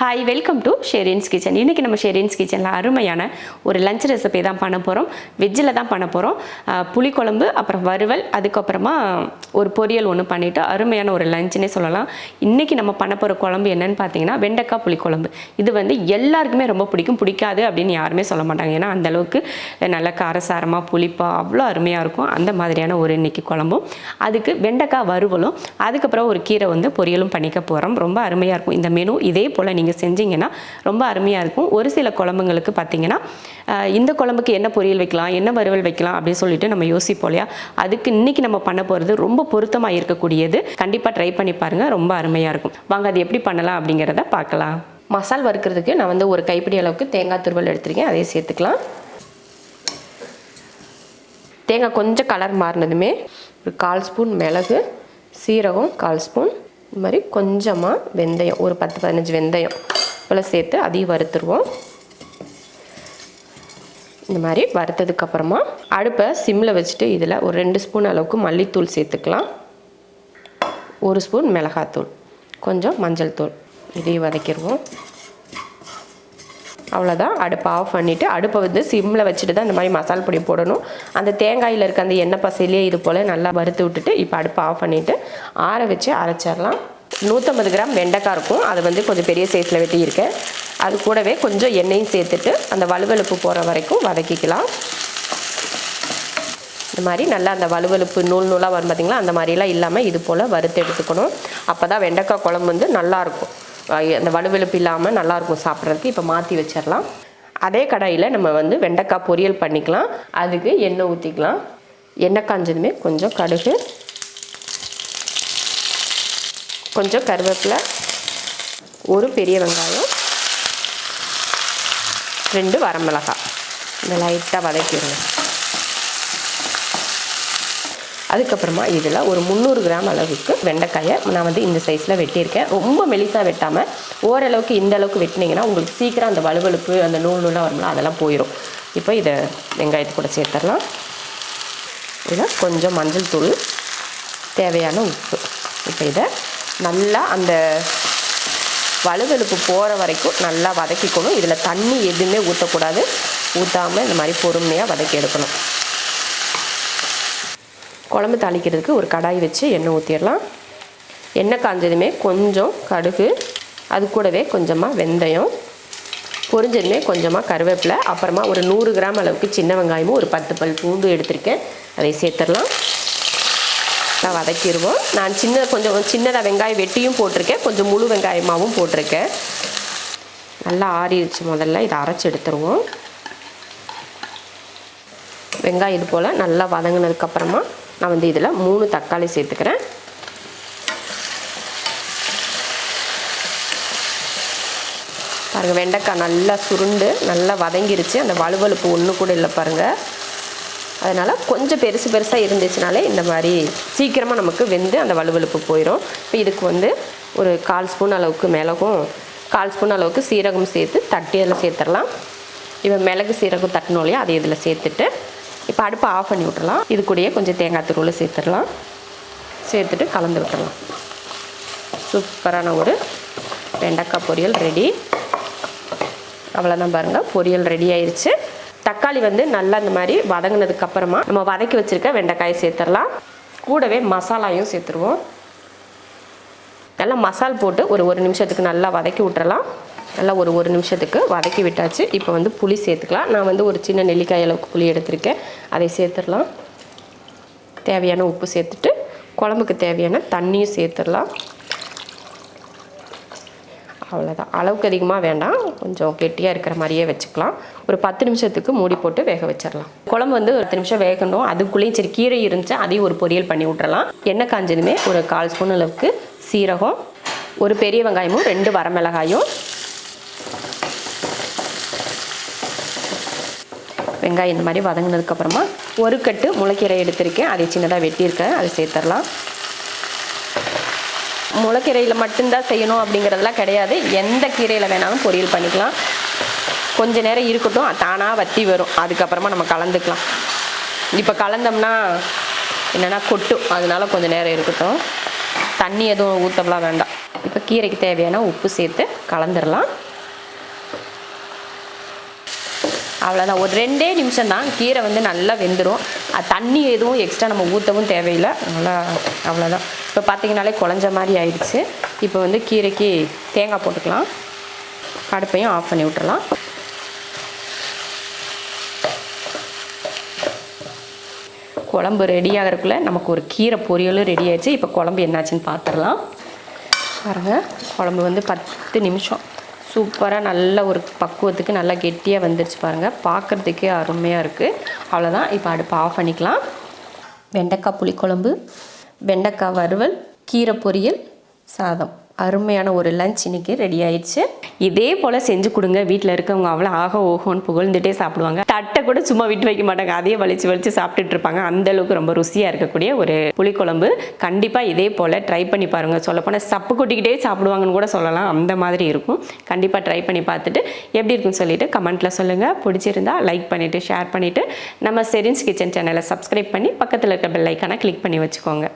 Hi welcome to Sherin's kitchen இன்றைக்கி நம்ம ஷெரின்ஸ் கிச்சனில் அருமையான ஒரு லஞ்ச் ரெசிபி தான் பண்ண போகிறோம் வெஜ்ஜில் தான் பண்ண போகிறோம் புளிக்குழம்பு அப்புறம் வறுவல் அதுக்கப்புறமா ஒரு பொரியல் ஒன்று பண்ணிவிட்டு அருமையான ஒரு லஞ்சுன்னே சொல்லலாம். இன்றைக்கி நம்ம பண்ண போகிற குழம்பு என்னன்னு பார்த்தீங்கன்னா வெண்டைக்காய் புளிக்குழம்பு. இது வந்து எல்லாருக்குமே ரொம்ப பிடிக்கும். பிடிக்காது அப்படின்னு யாருமே சொல்ல மாட்டாங்க. ஏன்னா அந்த அளவுக்கு நல்ல காரசாரமாக புளிப்பாக அவ்வளோ அருமையாக இருக்கும். அந்த மாதிரியான ஒரு இன்றைக்கி குழம்பும். அதுக்கு வெண்டைக்காய் வறுவலும் அதுக்கப்புறம் ஒரு கீரை வந்து பொரியலும் பண்ணிக்க போகிறோம் ரொம்ப அருமையாக இருக்கும். இந்த மெனு இதே போல் நீங்கள் செஞ்சீங்கன்னா ரொம்ப அருமையாக இருக்கும். ஒரு சில குழம்புங்களுக்கு பார்த்தீங்கன்னா இந்த குழம்புக்கு என்ன பொரியல் வைக்கலாம் என்ன வறுவல் வைக்கலாம் அப்படின்னு சொல்லிட்டு நம்ம யோசிப்போம் இல்லையா? அதுக்கு இன்னைக்கு நம்ம பண்ண போகிறது ரொம்ப பொருத்தமாக இருக்கக்கூடியது. கண்டிப்பாக ட்ரை பண்ணி பாருங்கள் ரொம்ப அருமையாக இருக்கும். வாங்க அது எப்படி பண்ணலாம் அப்படிங்கிறத பார்க்கலாம். மசால் வறுக்கிறதுக்கு நான் வந்து ஒரு கைப்பிடி அளவுக்கு தேங்காய் துருவல் எடுத்திருக்கேன். அதையும் சேர்த்துக்கலாம். தேங்காய் கொஞ்சம் கலர் மாறினதுமே ஒரு கால் ஸ்பூன் மிளகு சீரகம் கால் ஸ்பூன் இது மாதிரி கொஞ்சமாக வெந்தயம் ஒரு பத்து பதினஞ்சு வெந்தயம். இவ்வளோ சேர்த்து அதையும் வறுத்துருவோம். இந்த மாதிரி வறுத்ததுக்கப்புறமா அடுப்பை சிம்மில் வச்சுட்டு இதில் ஒரு ரெண்டு ஸ்பூன் அளவுக்கு மல்லித்தூள் சேர்த்துக்கலாம். ஒரு ஸ்பூன் மிளகாத்தூள். கொஞ்சம் மஞ்சள் தூள் இதையும் வதக்கிடுவோம் அவ்வளோதான் அடுப்பை ஆஃப் பண்ணிவிட்டு அடுப்பை வந்து சிம்மில் வச்சுட்டு தான் இந்த மாதிரி மசால் பொடி போடணும். அந்த தேங்காயில் இருக்க அந்த எண்ணெய் பசையிலே இது போல் நல்லா வறுத்து விட்டுட்டு இப்போ அடுப்பை ஆஃப் பண்ணிவிட்டு ஆற வச்சு அரைச்சிடலாம். நூற்றம்பது கிராம் வெண்டைக்காய் இருக்கும். அது வந்து கொஞ்சம் பெரிய சைஸில் வெட்டியிருக்கேன். அது கூடவே கொஞ்சம் எண்ணெயும் சேர்த்துட்டு அந்த வலுவலுப்பு போகிற வரைக்கும் வதக்கிக்கலாம். இந்த மாதிரி நல்லா அந்த வலுவலுப்பு நூல் நூலாக வரும் பார்த்தீங்களா அந்த மாதிரிலாம் இல்லாமல் இது போல் வறுத்து எடுத்துக்கணும். அப்போ தான் வெண்டைக்காய் குழம்பு வந்து நல்லாயிருக்கும் அந்த வலுவலுப்பு இல்லாமல் நல்லாயிருக்கும் சாப்பிட்றதுக்கு. இப்போ மாற்றி வச்சிடலாம் அதே கடாயில் நம்ம வந்து வெண்டைக்காய் பொரியல் பண்ணிக்கலாம். அதுக்கு எண்ணெய் ஊற்றிக்கலாம் எண்ணெய் காஞ்சதுமே கொஞ்சம் கடுகு. கொஞ்சம் கருவேப்பிலை. ஒரு பெரிய வெங்காயம். ரெண்டு வரமிளகாய். இந்த லைட்டாக வதக்கிடுங்க. அதுக்கப்புறமா இதில் ஒரு முந்நூறு கிராம் அளவுக்கு வெண்டைக்காயை நான் வந்து இந்த சைஸில் வெட்டியிருக்கேன். ரொம்ப மெலிசாக வெட்டாமல் ஓரளவுக்கு இந்த அளவுக்கு வெட்டினீங்கன்னா உங்களுக்கு சீக்கிரம் அந்த வலுவலுப்பு அந்த நூல் நூலாக வரும்ல அதெல்லாம் போயிடும் இப்போ இதை வெங்காயத்து கூட சேர்த்துடலாம். இதில் கொஞ்சம் மஞ்சள் தூள் தேவையான உப்பு. இப்போ இதை நல்லா அந்த வலுவலுப்பு போகிற வரைக்கும் நல்லா வதக்கிக்கணும். இதில் தண்ணி எதுவுமே ஊற்றக்கூடாது ஊற்றாமல் இந்த மாதிரி பொறுமையாக வதக்கி எடுக்கணும். குழம்பு தாளிக்கிறதுக்கு ஒரு கடாய் வச்சு எண்ணெய் ஊற்றிடலாம் எண்ணெய் காஞ்சதுமே கொஞ்சம் கடுகு அது கூடவே கொஞ்சமாக வெந்தயம் பொரிஞ்சதுமே கொஞ்சமாக கருவேப்பிலை அப்புறமா ஒரு நூறு கிராம் அளவுக்கு சின்ன வெங்காயமும் ஒரு பத்து பல் பூண்டு எடுத்திருக்கேன். அதை சேர்த்துடலாம். நான் வதக்கிடுவோம். நான் சின்ன கொஞ்சம் சின்னதாக வெங்காயம் வெட்டியும் போட்டிருக்கேன். கொஞ்சம் முழு வெங்காயமாகவும் போட்டிருக்கேன். நல்லா ஆறிடுச்சு முதல்ல. இதை அரைச்சி எடுத்துருவோம். வெங்காயம் இது போல் நல்லா வதங்கினதுக்கப்புறமா நான் வந்து இதில் மூணு தக்காளி சேர்த்துக்கிறேன். பாருங்கள் வெண்டைக்காய் நல்லா சுருண்டு நல்லா வதங்கிருச்சு. அந்த வலுவலுப்பு ஒன்று கூட இல்லை பாருங்கள் அதனால் கொஞ்சம் பெருசு பெருசாக இருந்துச்சுனாலே இந்த மாதிரி சீக்கிரமாக நமக்கு வெந்து அந்த வலுவலுப்பு போயிடும் இப்போ இதுக்கு வந்து ஒரு கால் ஸ்பூன் அளவுக்கு மிளகும் கால் ஸ்பூன் அளவுக்கு சீரகம் சேர்த்து தட்டி அதில் சேர்த்துடலாம். இப்போ மிளகு சீரகம் தட்டினோலையும் இல்லையா அதை இதில் சேர்த்துட்டு இப்போ அடுப்பை ஆஃப் பண்ணி விட்டுறலாம். இது கூடயே கொஞ்சம் தேங்காய் துருவில் சேர்த்துடலாம். சேர்த்துட்டு கலந்து விட்டுடலாம் சூப்பரான ஒரு வெண்டைக்காய் பொரியல் ரெடி அவ்வளோதான் பாருங்கள் பொரியல் ரெடி ஆயிடுச்சு தக்காளி வந்து நல்லா இந்த மாதிரி வதங்கினதுக்கு அப்புறமா நம்ம வதக்கி வச்சுருக்க வெண்டைக்காயை சேர்த்துடலாம். கூடவே மசாலாயும் சேர்த்துருவோம். நல்லா மசால் போட்டு ஒரு ஒரு நிமிஷத்துக்கு நல்லா வதக்கி விட்டுறலாம். நல்லா ஒரு ஒரு நிமிஷத்துக்கு வதக்கி விட்டாச்சு. இப்போ வந்து புளி சேர்த்துக்கலாம். நான் வந்து ஒரு சின்ன நெல்லிக்காய் அளவுக்கு புளி எடுத்திருக்கேன். அதை சேர்த்துடலாம். தேவையான உப்பு சேர்த்துட்டு குழம்புக்கு தேவையான தண்ணியும் சேர்த்துடலாம். அவ்வளோதான் அளவுக்கு அதிகமாக வேண்டாம். கொஞ்சம் கெட்டியாக இருக்கிற மாதிரியே வச்சுக்கலாம். ஒரு பத்து நிமிஷத்துக்கு மூடி போட்டு வேக வச்சிடலாம். குழம்பு வந்து ஒரு பத்து நிமிஷம் வேகணும். அதுக்குள்ளேயும் சரி கீரை இருந்துச்சு அதையும் ஒரு பொரியல் பண்ணி விட்றலாம் எண்ணெய் காஞ்சதுமே ஒரு கால் ஸ்பூன் அளவுக்கு சீரகம் ஒரு பெரிய வெங்காயமும் ரெண்டு வரமிளகாயும் வெங்காயம் இந்த மாதிரி வதங்கினதுக்கப்புறமா ஒரு கட்டு முளைக்கீரை எடுத்திருக்கேன். அதை சின்னதாக வெட்டியிருக்கேன். அதை சேர்த்துடலாம். முளைக்கீரையில் மட்டும்தான் செய்யணும் அப்படிங்கிறதெல்லாம் கிடையாது. எந்த கீரையில் வேணாலும் பொரியல் பண்ணிக்கலாம். கொஞ்ச நேரம் இருக்கட்டும். தானாக வத்தி வரும். அதுக்கப்புறமா நம்ம கலந்துக்கலாம். இப்போ கலந்தோம்னா என்னென்னா கொட்டும் அதனால கொஞ்சம் நேரம் இருக்கட்டும். தண்ணி எதுவும் ஊற்றலாம் வேண்டாம். இப்போ கீரைக்கு தேவையான உப்பு சேர்த்து கலந்துடலாம். அவ்வளோதான் ஒரு ரெண்டே நிமிஷம் தான் கீரை வந்து நல்லா வெந்துடும் தண்ணி எதுவும் எக்ஸ்ட்ரா நம்ம ஊற்றவும் தேவையில்லை. நல்லா அவ்வளோதான் இப்போ பார்த்தீங்கனாலே குழஞ்ச மாதிரி ஆயிடுச்சு. இப்போ வந்து கீரைக்கு தேங்காய் போட்டுக்கலாம். அடுப்பையும் ஆஃப் பண்ணி விட்டுறலாம். குழம்பு ரெடி ஆகிறதுக்குள்ளே நமக்கு ஒரு கீரை பொரியலும் ரெடி ஆயிடுச்சு. இப்போ குழம்பு என்னாச்சுன்னு பார்த்துடலாம் பாருங்கள் குழம்பு வந்து பத்து நிமிஷம். சூப்பராக நல்ல ஒரு பக்குவத்துக்கு நல்லா கெட்டியாக வந்துருச்சு பாருங்கள் பார்க்குறதுக்கே அருமையாக இருக்குது அவ்வளோதான் இப்போ அடுப்பு ஆஃப் பண்ணிக்கலாம். வெண்டைக்காய் புளிக்குழம்பு வெண்டைக்காய் வறுவல் கீரை பொரியல் சாதம். அருமையான ஒரு லஞ்ச் இன்னைக்கு ரெடி ஆயிடுச்சு. இதே போல் செஞ்சு கொடுங்க. வீட்டில் இருக்கவங்க அவ்வளோ ஆக ஓகோன்னு புகழ்ந்துட்டே சாப்பிடுவாங்க. தட்டை கூட சும்மா விட்டு வைக்க மாட்டாங்க. அதையே வலிச்சு வலிச்சு சாப்பிட்டுட்டு இருப்பாங்க. அந்த அளவுக்கு ரொம்ப ருசியாக இருக்கக்கூடிய ஒரு புளிக்குழம்பு. கண்டிப்பாக இதே போல் ட்ரை பண்ணி பாருங்கள் சொல்லப்போனால் சப்பு கொட்டிக்கிட்டே சாப்பிடுவாங்கன்னு கூட சொல்லலாம். அந்த மாதிரி இருக்கும். கண்டிப்பாக ட்ரை பண்ணி பார்த்துட்டு எப்படி இருக்குன்னு சொல்லிட்டு கமெண்ட்டில் சொல்லுங்கள் பிடிச்சிருந்தா லைக் பண்ணிவிட்டு ஷேர் பண்ணிவிட்டு நம்ம செரின்ஸ் கிச்சன் சேனலை சப்ஸ்கிரைப் பண்ணி பக்கத்தில் இருக்க பெல் ஐக்கானை கிளிக் பண்ணி வச்சுக்கோங்க.